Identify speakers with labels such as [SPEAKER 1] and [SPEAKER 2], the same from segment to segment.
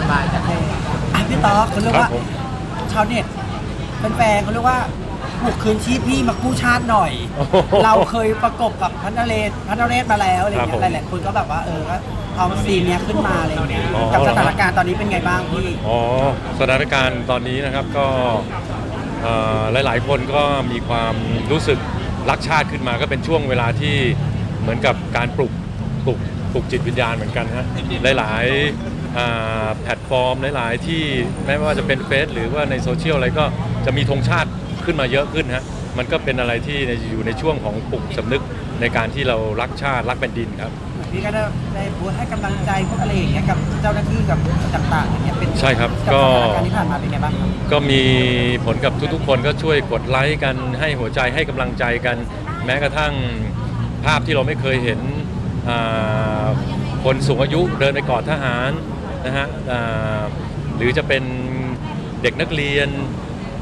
[SPEAKER 1] สบายจ้ะ
[SPEAKER 2] โอเคอะพี่ต๊อกเขาเรียก
[SPEAKER 3] ครั
[SPEAKER 2] ว่า
[SPEAKER 3] บผม
[SPEAKER 2] ชาวเน็ตแฟนๆเขาเรียกว่าปลุกคืนชีพพี่มากู้ชาติหน่อย
[SPEAKER 3] โอ้โห
[SPEAKER 2] เราเคยประกบกับพันธเลศพันธเลศมาแล้วอะไร
[SPEAKER 3] ครับ
[SPEAKER 2] เงี้
[SPEAKER 3] ผม
[SPEAKER 2] ยหลายๆคนก็แบบว่าเออก็เอาซีนเนี้ยขึ้นมาอะไรเงี้ย
[SPEAKER 3] อ๋อ
[SPEAKER 2] กับสถานการณ์ตอนนี้เป็นไงบ้างพี่
[SPEAKER 3] อ๋อสถานการณ์ตอนนี้นะครับก็เอ่อหลายๆ คนก็มีความรู้สึกรักชาติขึ้นมาก็เป็นช่วงเวลาที่เหมือนกับการปลุกปลุกปลุกจิตวิญญาณเหมือนกันฮะหลายๆอ่า แพลตฟอร์มหลาย ๆ ที่แม้ว่าจะเป็นเฟซหรือว่าในโซเชียลอะไรก็จะมีธงชาติขึ้นมาเยอะขึ้นฮะมันก็เป็นอะไรที่ในอยู่ในช่วงของปลุกสำนึกในการที่เรารักชาติรักแผ่นดินครับ
[SPEAKER 2] เหมือนพี่ก็ได้ได้โพสต์ให้กำลังใจพวกอะไรอย่างเงี้ยกับเจ้าหน้าที่กับต่างๆอย่างเงี้ยเป็น
[SPEAKER 3] ใช่ครับ
[SPEAKER 2] กับ
[SPEAKER 3] ก็
[SPEAKER 2] สถานการณ์ที่ผ่านมาเป็นไงบ้างครับ
[SPEAKER 3] ก็มีผลกับทุกๆ คนก็ช่วยกดไลค์กันให้หัวใจให้กำลังใจกัน แม้กระทั่งภาพที่เราไม่เคยเห็นอ่าคนสูงอายุเดินไปกอดทหาร นะฮะอ่าหรือจะเป็นเด็กนักเรียน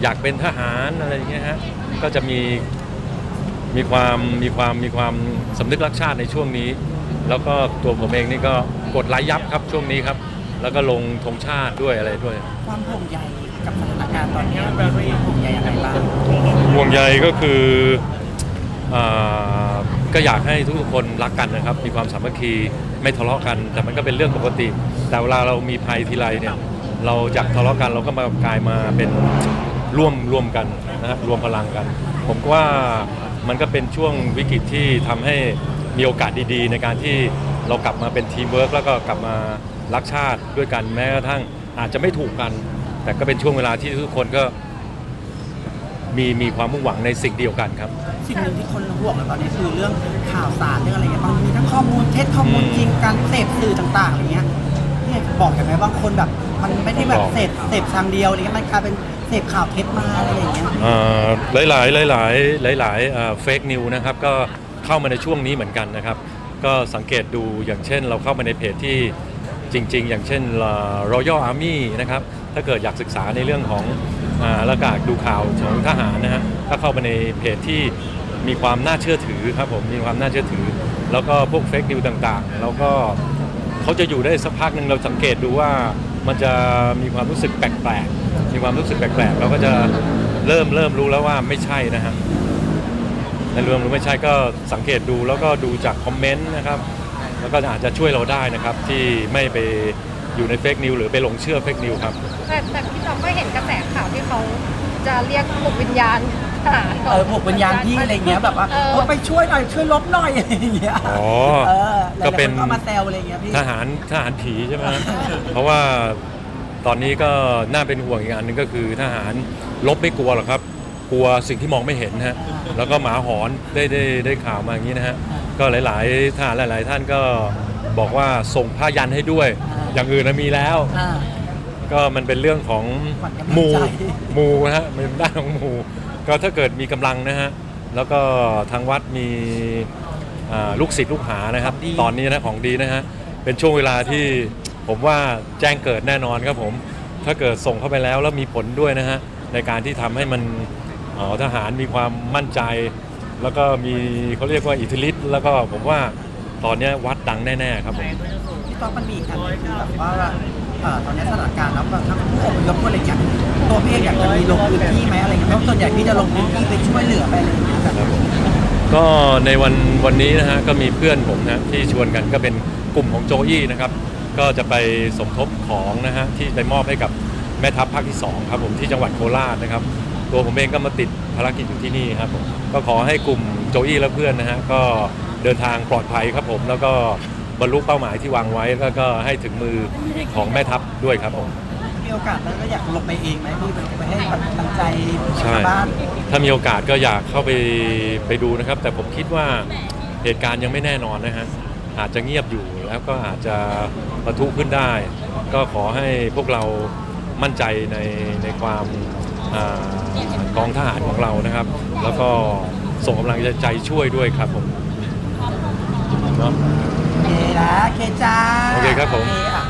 [SPEAKER 3] อยากเป็นทหารอะไรอย่างเงี้ยฮะก็จะมีมีความมีความมีความสำนึกรักชาติในช่วงนี้ แล้วก็ตัวผมเองนี่ก็กดไลค์ยับครับช่วงนี้ครับ แล้วก็ลงธงชาติด้วยอะไรด้วย
[SPEAKER 2] ความห่วงใยกับสถานการณ์ตอนเนี้ยพี่ห่วงใยอะไรบ้าง
[SPEAKER 3] ห่วงใยก็คืออา ก็อยากให้ทุกคนรักกันนะครับ มีความสามัคคีไม่ทะเลาะกัน แต่มันก็เป็นเรื่องปกติ แต่เวลาเรามีภัยทีไรเนี่ยเราจากทะเลาะกันเราก็มากลายมาเป็นร่วมร่วมกันนะครับรวมพลังกัน ผมว่ามันก็เป็นช่วงวิกฤตที่ทำให้มีโอกาสดีๆ ในการที่เรากลับมาเป็นทีมเวิร์กแล้วก็กลับมารักชาติด้วยกันแม้กระทั่งอาจจะไม่ถูกกัน แต่ก็เป็นช่วงเวลาที่ทุกคนก็มีมีความมุ่งหวังในสิ่งเดียวกันครับ
[SPEAKER 2] สิ่งหนึ่งที่คนห่วงในตอนนี้คือเรื่องข่าวสารเรื่องอะไรเงี้ยบางทีทั้งข้อมูลเท็จข้อมูล
[SPEAKER 3] อืม
[SPEAKER 2] จริงการเสพสื่อต่างๆอะไรเงี้ยเนี่ยบอกอย่างไรบางคนแบบ มันไม่ได้แบบ
[SPEAKER 3] บอก
[SPEAKER 2] เสพเสพทางเดียวอะไรเงี้ยมันกลายเป็นเสพข่าวเท็จมาอะไรอย่างเงี้ย
[SPEAKER 3] หลายหลายหลายหลายหลายหลายเฟกนิวนะครับก็เข้ามาในช่วงนี้เหมือนกันนะครับ ก็สังเกตดูอย่างเช่น เราเข้ามาในเพจที่จริง ๆ อย่างเช่น Royal Army นะครับถ้าเกิดอยากศึกษาในเรื่องของอ่าแล้วก็ดูข่าวของทหารนะฮะก็เข้าไปในเพจที่ มีความน่าเชื่อถือครับผมมีความน่าเชื่อถือ แล้วก็พวกเฟกนิวต่างๆ แล้วก็เขาจะอยู่ได้สักพักหนึ่งเราสังเกตดูว่ามันจะมีความรู้สึกแปลกๆมีความรู้สึกแปลกๆเราก็จะเริ่มเริ่มรู้แล้วว่าไม่ใช่นะฮะในรื่องหรือไม่ใช่ก็สังเกตดูแล้วก็ดูจากคอมเมนต์นะครับแล้วก็อาจจะช่วยเราได้นะครับที่ไม่ไปอยู่ในเฟกนิวหรือไปหลงเชื่อเฟกนิวครับ
[SPEAKER 4] แต่แต่พี่จอมก็เห็นกระแสข่าวที่เขาจะเรียกปลุกวิญญาณ ทหาร
[SPEAKER 2] เออผูกวิญญาณพี่อะไรเงี้ยแบบว่า
[SPEAKER 1] เออ
[SPEAKER 2] โอ๊ยไปช่วยหน่อยช่วยลบหน่อยอะไรอย่างเงี้ย
[SPEAKER 3] อ๋อ
[SPEAKER 2] เออหลายๆ
[SPEAKER 3] ก็เป็น
[SPEAKER 2] คก็มาแซวอะไรเงี้ยพี่
[SPEAKER 3] ทหารทหารผีใช่ไหมเพราะว่าตอนนี้ก็น่าเป็นห่วงอีกอันหนึงก็คือทหารลบไม่กลัวหรอกครับ กลัวสิ่งที่มองไม่เห็นฮะแล้วก็หมาหอนได้ได้ได้ข่าวมาอย่างนี้นะฮะก็หลาย ๆทหารหลาย ๆ ท่านก็บอกว่าส่งผ้ายันให้ด้วยอย่างอื่นนะมีแล้ว
[SPEAKER 2] อ่า
[SPEAKER 3] ก็มันเป็นเรื่องของ
[SPEAKER 2] ขวัญกำลังใจ
[SPEAKER 3] หมูหมูนะฮะเป็นด้านของหมู ก็ถ้าเกิดมีกำลังนะฮะ แล้วก็ทางวัดมีอ่าลูกศิษย์ลูกหานะครับ ตอนนี้นะของดีนะฮะ เป็นช่วงเวลาที่ผมว่าแจ้งเกิดแน่นอนครับผม ถ้าเกิดส่งเข้าไปแล้วแล้วมีผลด้วยนะฮะ ในการที่ทำให้มันเอ่อทหารมีความมั่นใจ แล้วก็มีเขาเรียกว่าอิทธิฤทธิ์แล้วก็ผมว่าตอนเนี้ยวัดดังแน่ๆครับผม
[SPEAKER 2] พี่ต๊อกมันมีอีกอันหนึ่งคือแบบว่า เอ่อตอนนี้สถานการณ์แล้วก็ทั้งผู้อพยพผู้อะไรเงี้ยตัวพี่เองอยากจะมีลงพื้นที่ไหมอะไรเงี้ยเพราะส่วนใหญ่พี่จะลงพื้นที่ไปช่วยเหลือไปอะไรอย่างเงี้ยแบบ
[SPEAKER 3] ก็ในวันวันนี้นะฮะก็มีเพื่อนผมนะที่ชวนกันก็เป็นกลุ่มของโจยี่นะครับ ก็จะไปสมทบของนะฮะที่ไปมอบให้กับแม่ทัพภาคที่2ครับผมที่จังหวัดโคราชนะครับ ตัวผมเองก็มาติดภารกิจอยู่ที่นี่ครับผมก็ขอให้กลุ่มโจยี่และเพื่อนนะฮะก็เดินทางปลอดภัยครับผมแล้วก็ บรรลุเป้าหมายที่วางไว้แล้วก็ให้ถึงมือของแม่ทัพด้วยครับผม
[SPEAKER 2] มีโอกาสแล้วก็อยากลงไปเองไหมพี่ไปให้กำลังใจ
[SPEAKER 3] ใช่
[SPEAKER 2] ชาวบ้าน
[SPEAKER 3] ถ้ามีโอกาสก็อยากเข้าไปไปดูนะครับ แต่ผมคิดว่าเหตุการณ์ยังไม่แน่นอนนะฮะอาจจะเงียบอยู่แล้วก็อาจจะประทุขึ้นได้ ก็ขอให้พวกเรามั่นใจในในความอากองทหารของเรานะครับ แล้วก็ส่งกำลังใจช่วยด้วยครับผมเนาะ
[SPEAKER 2] โอ เคนะโอเคจ้า
[SPEAKER 3] โอเคครับผม
[SPEAKER 2] โอเคอะ